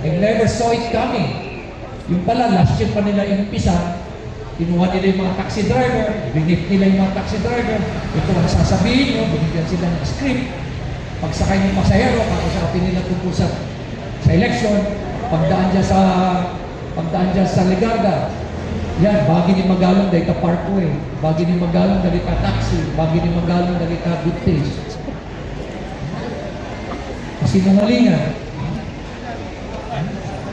I never saw it coming. Yung pala, last year pa nila inumpisa, kinuha nila yung mga taxi driver, binip nila yung mga taxi driver, ito ang sasabihin nyo, binigyan sila ng script, pagsakay ng pasahero, kakausapin nila tungkol sa, sa election, pagdaan dyan sa, pagdaan dyan sa Legarda, yan, bagi ni Magalong dahil ka parkway, bagi ni Magalong dahil ka taxi, bagi ni Magalong dahil ka good taste. Sinungalingan.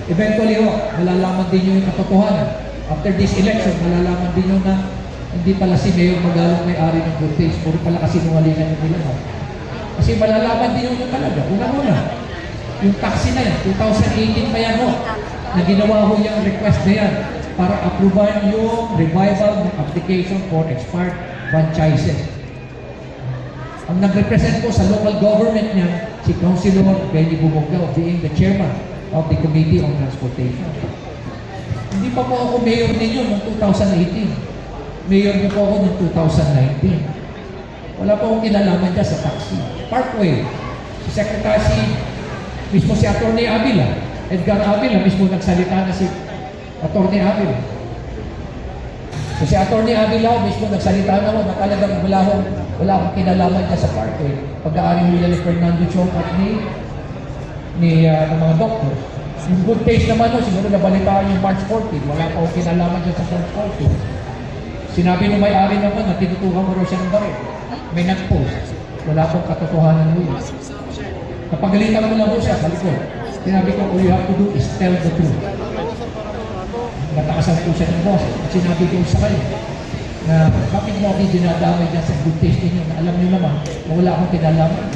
Eventually, ho, malalaman din yung katotohanan. After this election, malalaman din nyo na hindi pala si Mayor Magalong may-ari ng good taste, puro pala kasi nungalingan yung nila. Kasi malalaman din nyo talaga. Una-una, yung taxi na yan, 2018 pa yan ho, na ginawa ho yung request na yan para approvean yung revival ng application for expired franchises. Ang nag-represent ko sa local government niya, si Councilor Benny Bumongao, being the chairman of the Committee on Transportation. Hindi pa po ako mayor ninyo noong 2018. Mayor niyo po ako noong 2019. Wala pa akong kinalaman dyan sa taxi. Parkway, si Secretary, si, mismo si Atty. Avila, Edgar Avila, mismo nagsalita na si Atty. Avila. Kasi Atty. Avila, mismo nagsalita na ako na talagang wala akong, wala akong kinalaman niya sa parkway. Pag-aari nila ni Fernando Chong at ni, ni ah, ng mga doktor. Yung good taste naman no, siguro nabalitaan yung March 14. Wala pa kinalaman dyan sa March 14. Sinabi nung may-ari naman na tinutukan mo raw siya ng baril. May nag-post. Wala pong katotohanan mo yun. Napagalitan ko lang po siya sa likod. Sinabi ko, all you have to do is tell the truth. Natakasan po siya ng boss. At sinabi ko sa kanya na bakit mo ako dinadamay dyan sa good taste ninyo na alam niyo naman na wala akong kinalaman.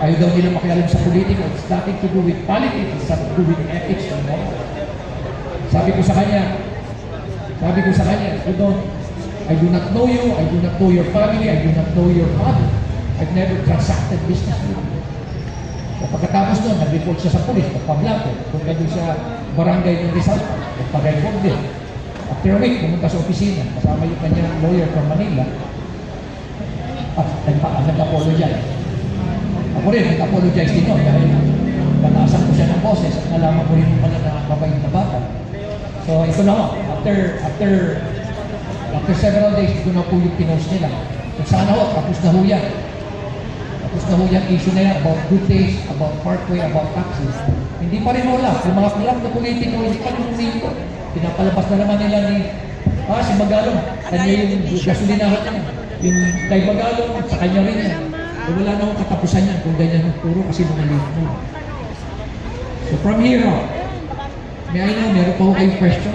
Ayaw daw nila makialam sa politika. It's nothing to do with politics. It's something to do with ethics and moral. Sabi ko sa kanya, sabi ko sa kanya, you don't, I do not know you, I do not know your family, I do not know your father. I've never transacted business with you. So pagkatapos nun, nag-report siya sa polis, nagpa-blanco, punta doon sa barangay ng Rizal, nagpa-record din. After a week, pumunta sa opisina, kasama yung kanyang lawyer from Manila, at nagpa- nag-apologize. Ako rin, nag-apologize din yun dahil nataasan ko siya ng boses at nalaman ko rin pala na mabait na bata. So ito na ho, after, after, after several days, ito na po yung pinost nila. So sana ho, tapos na ho yan. Tapos na ho yung issue na yan about good days, about parkway, about taxis. Hindi pa rin wala. Yung mga pilak na politiko, hindi pa rin humito. Pinapalabas na naman nila ni, ah, si Magalong. Kanya yung gasolinahan niya. Yung kay Magalong, sa kanya rin. Eh, wala na akong katapusan yan kung ganyan ang turo kasi mga mo. So from here on, may I know, meron pa ako kayong question?